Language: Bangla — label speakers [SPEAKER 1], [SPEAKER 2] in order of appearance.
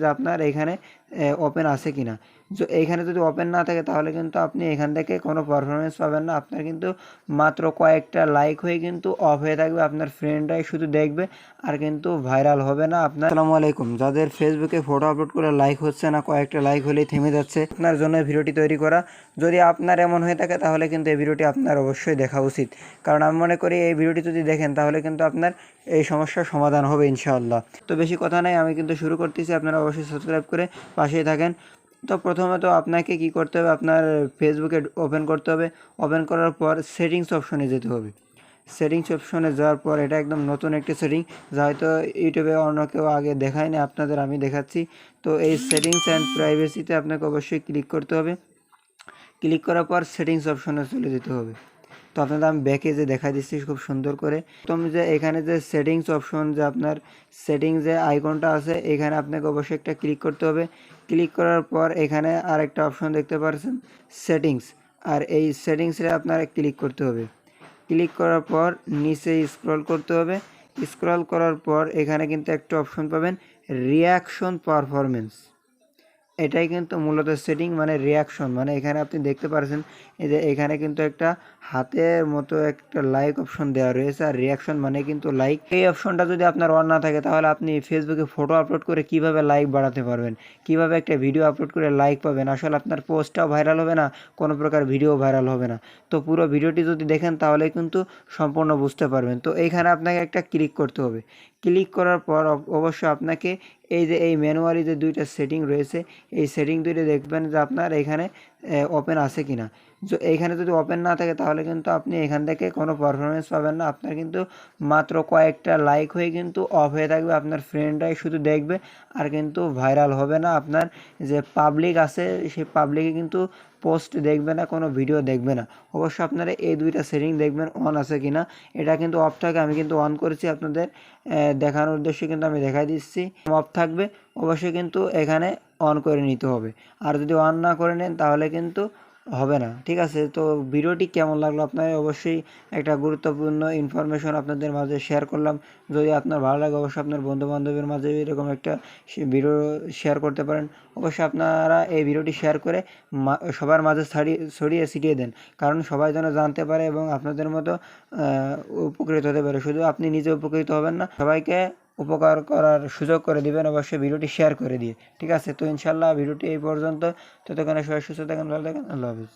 [SPEAKER 1] যে আপনার এখানে ওপেন আছে কিনা। এইখানে যদি ওপেন না থাকে তাহলে কিন্তু আপনি এখান থেকে কোনো পারফরমেন্স পাবেন না। আপনার কিন্তু মাত্র কয়েকটা লাইক হয়ে কিন্তু অফ হয়ে থাকবে। আপনার ফ্রেন্ডরাই শুধু দেখবে আর কিন্তু ভাইরাল হবে না আপনার। আসসালামু আলাইকুম। যাদের ফেসবুকে ফটো আপলোড করে লাইক হচ্ছে না কয়েকটা লাইক হলেই থেমে যাচ্ছে। আপনার জন্য ভিডিওটি তৈরি করা। যদি আপনার এমন হয়ে থাকে তাহলে কিন্তু এই ভিডিওটি আপনার অবশ্যই দেখা উচিত। কারণ আমি মনে করি এই ভিডিওটি যদি দেখেন তাহলে কিন্তু আপনার এই সমস্যার সমাধান হবে ইনশাআল্লাহ। তো বেশি কথা নাই আমি কিন্তু শুরু করতেছি। আপনারা অবশ্যই সাবস্ক্রাইব করে পাশেই থাকেন। তো প্রথমে তো আপনাকে কি করতে হবে? আপনার ফেসবুকে ওপেন করতে হবে। ওপেন করার পর সেটিংস অপশনে যেতে হবে। সেটিংস অপশনে যাওয়ার পর এটা একদম নতুন একটি সেটিং যা হয়তো ইউটিউবে অন্য কেউ আগে দেখায়নি আপনাদের আমি দেখাচ্ছি। তো এই সেটিংস অ্যান্ড প্রাইভেসিতে আপনাকে অবশ্যই ক্লিক করতে হবে। ক্লিক করার পর সেটিংস অপশনে চলে যেতে হবে। তো আপনাদের আমি ব্যাকে যে দেখা দিচ্ছি খুব সুন্দর করে। প্রথম যে এখানে যে সেটিংস অপশন যে আপনার সেটিংস যে আইকনটা আছে, এখানে আপনাকে অবশ্যই একটা ক্লিক করতে হবে। ক্লিক করার পর এখানে আর একটা অপশন দেখতে পাচ্ছেন সেটিংস আর এই সেটিংসে আপনার ক্লিক করতে হবে। ক্লিক করার পর নিচে স্ক্রল করতে হবে। স্ক্রল করার পর এখানে কিন্তু একটা অপশন পাবেন রিয়াকশন পারফরমেন্স এটাই কিন্তু মূলত সেটিং মানে রিয়াকশন মানে এখানে আপনি দেখতে পারছেন এই যে এখানে কিন্তু একটা হাতের মতো একটা লাইক অপশন দেওয়া রয়েছে। আর রিয়াকশন মানে কিন্তু লাইক এই অপশনটা যদি আপনার অন না থাকে, তাহলে আপনি ফেসবুকে ফটো আপলোড করে কীভাবে লাইক বাড়াতে পারবেন? কীভাবে একটা ভিডিও আপলোড করে লাইক পাবেন? আসলে আপনার পোস্টটাও ভাইরাল হবে না, কোনো প্রকার ভিডিও ভাইরাল হবে না। তো পুরো ভিডিওটি যদি দেখেন, তাহলে কিন্তু সম্পূর্ণ বুঝতে পারবেন। তো এইখানে আপনাকে একটা ক্লিক করতে হবে। ক্লিক করার পর অবশ্যই আপনাকে এই যে, এই ম্যানুয়ালি যে দুইটা সেটিং রয়েছে, এই সেটিং দুইটা দেখবেন যে আপনার এখানে ওপেন আছে কিনা। এইখানে যদি ওপেন না থাকে তাহলে কিন্তু আপনি এখান থেকে কোনো পারফরমেন্স পাবেন না। আপনার কিন্তু মাত্র কয়েকটা লাইক হয়ে কিন্তু অফ হয়ে থাকবে। আপনার ফ্রেন্ডরাই শুধু দেখবে আর কিন্তু ভাইরাল হবে না। আপনার যে পাবলিক আছে সেই পাবলিকে কিন্তু পোস্ট দেখবে না, কোনো ভিডিও দেখবে না। অবশ্যই আপনারা এই দুইটা সেটিং দেখবেন অন আছে কি না এটা কিন্তু অফ থাকে। আমি কিন্তু অন করেছি। আপনাদের দেখানোর উদ্দেশ্যে কিন্তু আমি দেখাই দিচ্ছি। অফ থাকবে, অবশ্যই কিন্তু এখানে অন করে নিতে হবে। আর যদি অন না করে নেন, তাহলে কিন্তু হবে না। ঠিক আছে, তো ভিডিওটি কেমন লাগল আপনার? অবশ্যই একটা গুরুত্বপূর্ণ ইনফরমেশন আপনাদের মাঝে শেয়ার করলাম। যদি আপনার ভালো লাগে, অবশ্যই আপনার বন্ধু বান্ধবের মাঝে এরকম একটা ভিডিও শেয়ার করতে পারেন। অবশ্যই আপনারা এই ভিডিওটি শেয়ার করে সবার মাঝে ছাড়িয়ে ছড়িয়ে ছিটিয়ে দেন। কারণ সবাই যেন জানতে পারে এবং আপনাদের মতো উপকৃত হতে পারে। শুধু আপনি নিজে উপকৃত হবেন না, সবাইকে উপকার করার সুযোগ করে দিবেন, অবশ্যই ভিডিওটি শেয়ার করে দিয়ে। ঠিক আছে? তো ইনশাল্লাহ ভিডিওটি এই পর্যন্ত। ততক্ষণে সবাই সুস্থ থাকেন, ভালো থাকেন, আল্লাহ হাফিজ।